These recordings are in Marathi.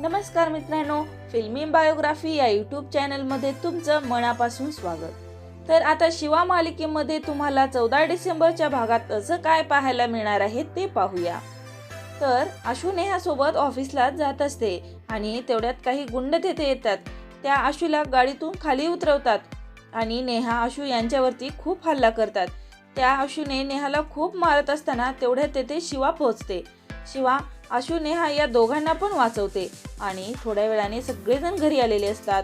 नमस्कार मित्रांनो फिल्मी बायोग्राफी या यूट्यूब चॅनलमध्ये तुमचं मनापासून स्वागत. तर आता शिवा मालिकेमध्ये तुम्हाला चौदा डिसेंबरच्या भागात असं काय पाहायला मिळणार आहे ते पाहूया. तर आशू नेहासोबत ऑफिसला जात असते आणि तेवढ्यात काही गुंड तेथे येतात. त्या आशूला गाडीतून खाली उतरवतात आणि नेहा आशू यांच्यावरती खूप हल्ला करतात. त्या आशूने नेहाला खूप मारत असताना तेवढ्यात तेथे शिवा पोहोचते. शिवा आशू नेहा या दोघांना पण वाचवते. आणि थोड्या वेळाने सगळेजण घरी आलेले असतात.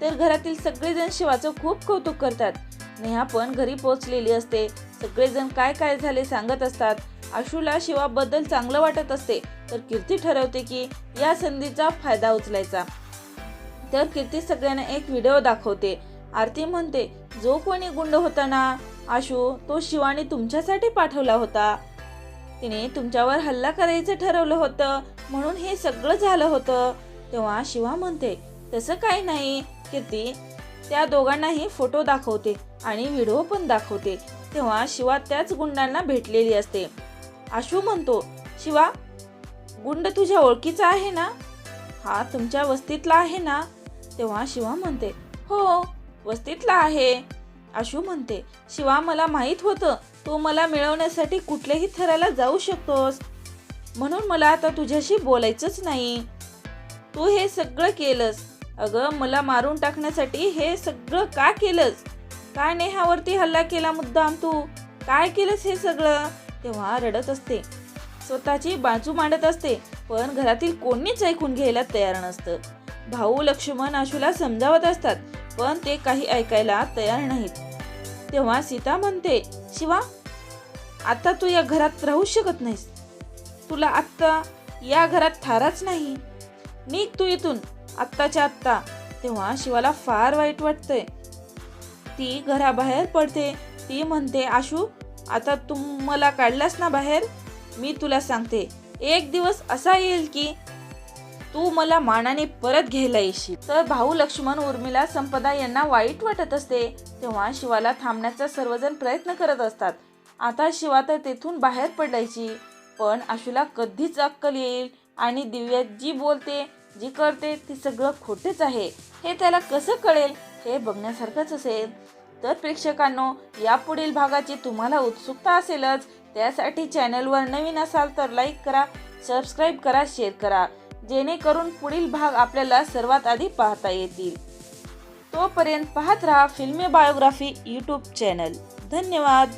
तर घरातील सगळेजण शिवाचं खूप कौतुक करतात. नेहा पण घरी पोहोचलेली असते. सगळेजण काय काय झाले सांगत असतात. आशूला शिवाबद्दल चांगलं वाटत असते. तर कीर्ती ठरवते की या संधीचा फायदा उचलायचा. तर कीर्ती सगळ्यांना एक व्हिडिओ दाखवते. आरती म्हणते जो कोणी गुंड होता ना आशू तो शिवाने तुमच्यासाठी पाठवला होता. तिने तुमच्यावर हल्ला करायचं ठरवलं होतं म्हणून हे सगळं झालं होतं. तेव्हा शिवा म्हणते तसं काही नाही कीर्ती. त्या दोघांनाही फोटो दाखवते आणि व्हिडिओ पण दाखवते. तेव्हा शिवा त्याच गुंडांना भेटलेली असते. आशू म्हणतो शिवा गुंड तुझ्या ओळखीचा आहे ना? हा तुमच्या वस्तीतला आहे ना? तेव्हा शिवा म्हणते हो वस्तीतला आहे. आशू म्हणते शिवा मला माहीत होतं तू मला मिळवण्यासाठी कुठल्याही थराला जाऊ शकतोस. म्हणून मला आता तुझ्याशी बोलायचंच नाही. तू हे सगळं केलंस. अगं मला मारून टाकण्यासाठी हे सगळं का केलंस? काय नेहावरती हल्ला केला मुद्दाम तू? काय केलंस हे सगळं? तेव्हा रडत असते. स्वतःची बाजू मांडत असते पण घरातील कोणीच ऐकून घ्यायला तयार नसतं. भाऊ लक्ष्मण आशूला समजावत असतात पण ते काही ऐकायला तयार नाहीत. तेव्हा सीता म्हणते शिवा आता तू या घरात राहू शकत नाहीस. तुला आत्ता या घरात थाराच नाही. निघ तू इथून आत्ताच्या आत्ता. तेव्हा शिवाला फार वाईट वाटतंय. ती घराबाहेर पडते. ती म्हणते आशू आता तू मला काढलास ना बाहेर? मी तुला सांगते एक दिवस असा येईल की तू मला मानाने परत घ्यायला येशील. तर भाऊ लक्ष्मण उर्मिला संपदा यांना वाईट वाटत असते तेव्हा शिवाला थांबण्याचा सर्वजण प्रयत्न करत असतात. आता शिवा तर तेथून बाहेर पडायची पण आशूला कधीच अक्कल येईल आणि दिव्या जी बोलते जी करते ती सगळं खोटेच आहे. हे त्याला कसं कळेल? हे बघण्यासारखंच असेल. तर प्रेक्षकांनो यापुढील भागाची तुम्हाला उत्सुकता असेलच. त्यासाठी चॅनलवर नवीन असाल तर लाईक करा सबस्क्राईब करा शेअर करा. जेणेकरून पुढील भाग आपल्याला सर्वात आधी पाहता येतील. तोपर्यंत पाहत राहा फिल्मी बायोग्राफी यूट्यूब चॅनल धन्यवाद.